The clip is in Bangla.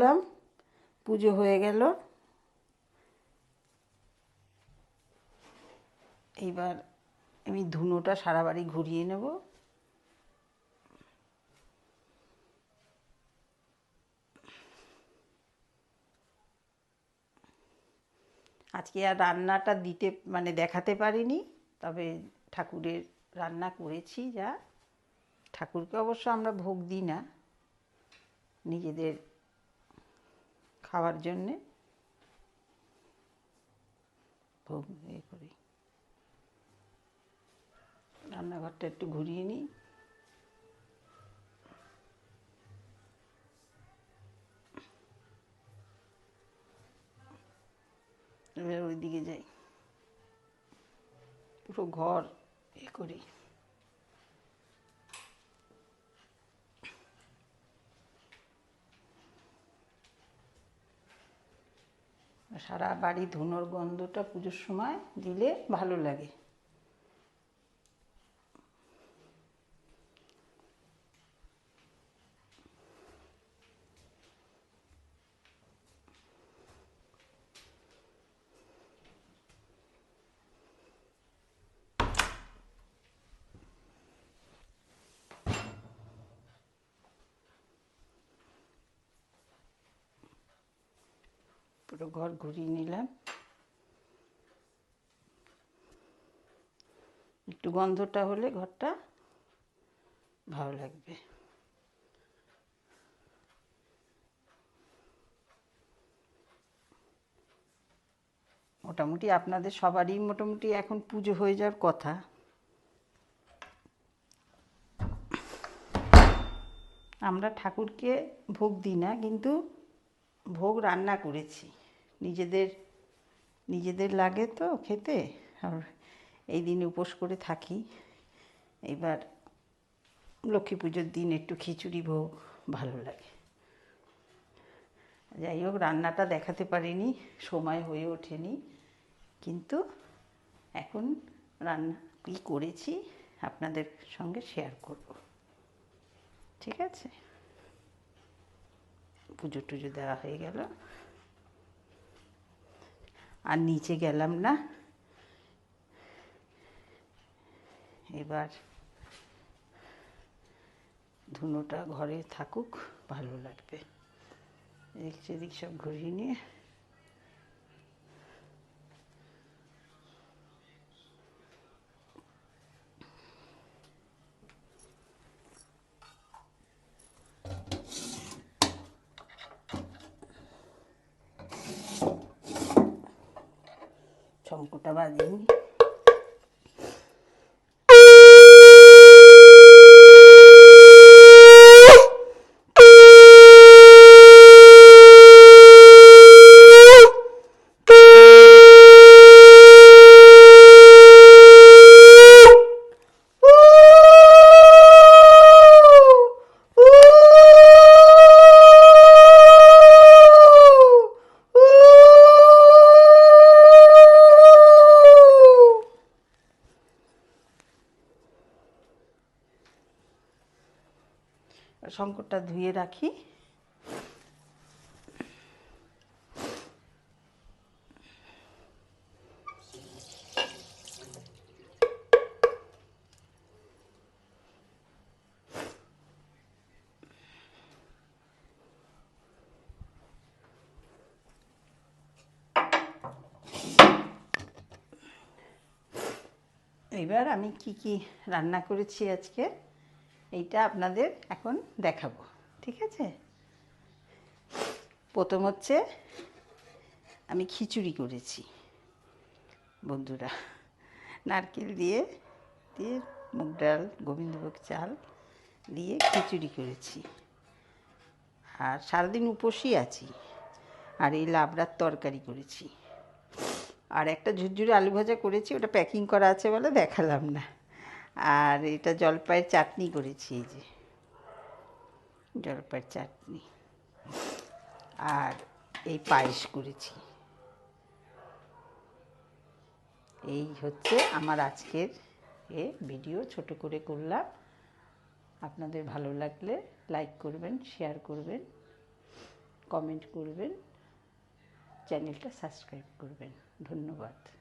করলাম, পুজো হয়ে গেল। এইবার আমি ধুনোটা সারা বাড়ি ঘুরিয়ে নেব। আজকে আর রান্নাটা দিতে মানে দেখাতে পারিনি, তবে ঠাকুরের রান্না করেছি যা। ঠাকুরকে অবশ্য আমরা ভোগ দিই না, নিজেদের খাওয়ার জন্যে। ভোগ ইয়ে করি। রান্নাঘরটা একটু ঘুরিয়ে নিই। এবার ওইদিকে যাই। পুরো ঘর এ করি। সারা বাড়ি ধুনোর গন্ধটা পুজোর সময় দিলে ভালো লাগে। পুরো ঘর ঘুরিয়ে নিলাম। একটু গন্ধটা হলে ঘরটা ভালো লাগবে। মোটামুটি আপনাদের সবারই মোটামুটি এখন পুজো হয়ে যাওয়ার কথা। আমরা ঠাকুরকে ভোগ দিই না, কিন্তু ভোগ রান্না করেছি। নিজেদের নিজেদের লাগে তো খেতে। আর এই দিন উপোস করে থাকি। এবার লক্ষ্মী পুজোর দিন একটু খিচুড়ি ভোগ ভালো লাগে। যাই হোক, রান্নাটা দেখাতে পারিনি, সময় হয়ে ওঠেনি। কিন্তু এখন রান্না কী করেছি আপনাদের সঙ্গে শেয়ার করব। ঠিক আছে? পুজো টুজো দেওয়া হয়ে গেল। আর নিচে গেলাম না। এবার ধুনোটা ঘরে থাকুক, ভালো লাগবে। এদিক সেদিক সব ঘুরিয়ে নিয়ে chongo tabadini শঙ্করটা ধুয়ে রাখি। এবার আমি কি কি রান্না করেছি আজকে? এইটা আপনাদের এখন দেখাবো, ঠিক আছে? প্রথম হচ্ছে আমি খিচুড়ি করেছি, বন্ধুরা। নারকেল দিয়ে দিয়ে মুগ ডাল, গোবিন্দভোগ চাল দিয়ে খিচুড়ি করেছি। আর সারাদিন উপোসই আছি, আর এই লাবড়ার তরকারি করেছি। আর একটা ঝুরঝুরে আলু ভাজা করেছি, ওটা প্যাকিং করা আছে বলে দেখালাম না। আর এটা জলপাইয়ের চাটনি করেছি এই যে। জলপাইয়ের চাটনি। আর এই পায়েস করেছি। এই হচ্ছে আমার আজকের এ ভিডিও। ছোট করে করলাম। আপনাদের ভালো লাগলে লাইক করবেন, শেয়ার করবেন, কমেন্ট করবেন, চ্যানেলটা সাবস্ক্রাইব করবেন। ধন্যবাদ।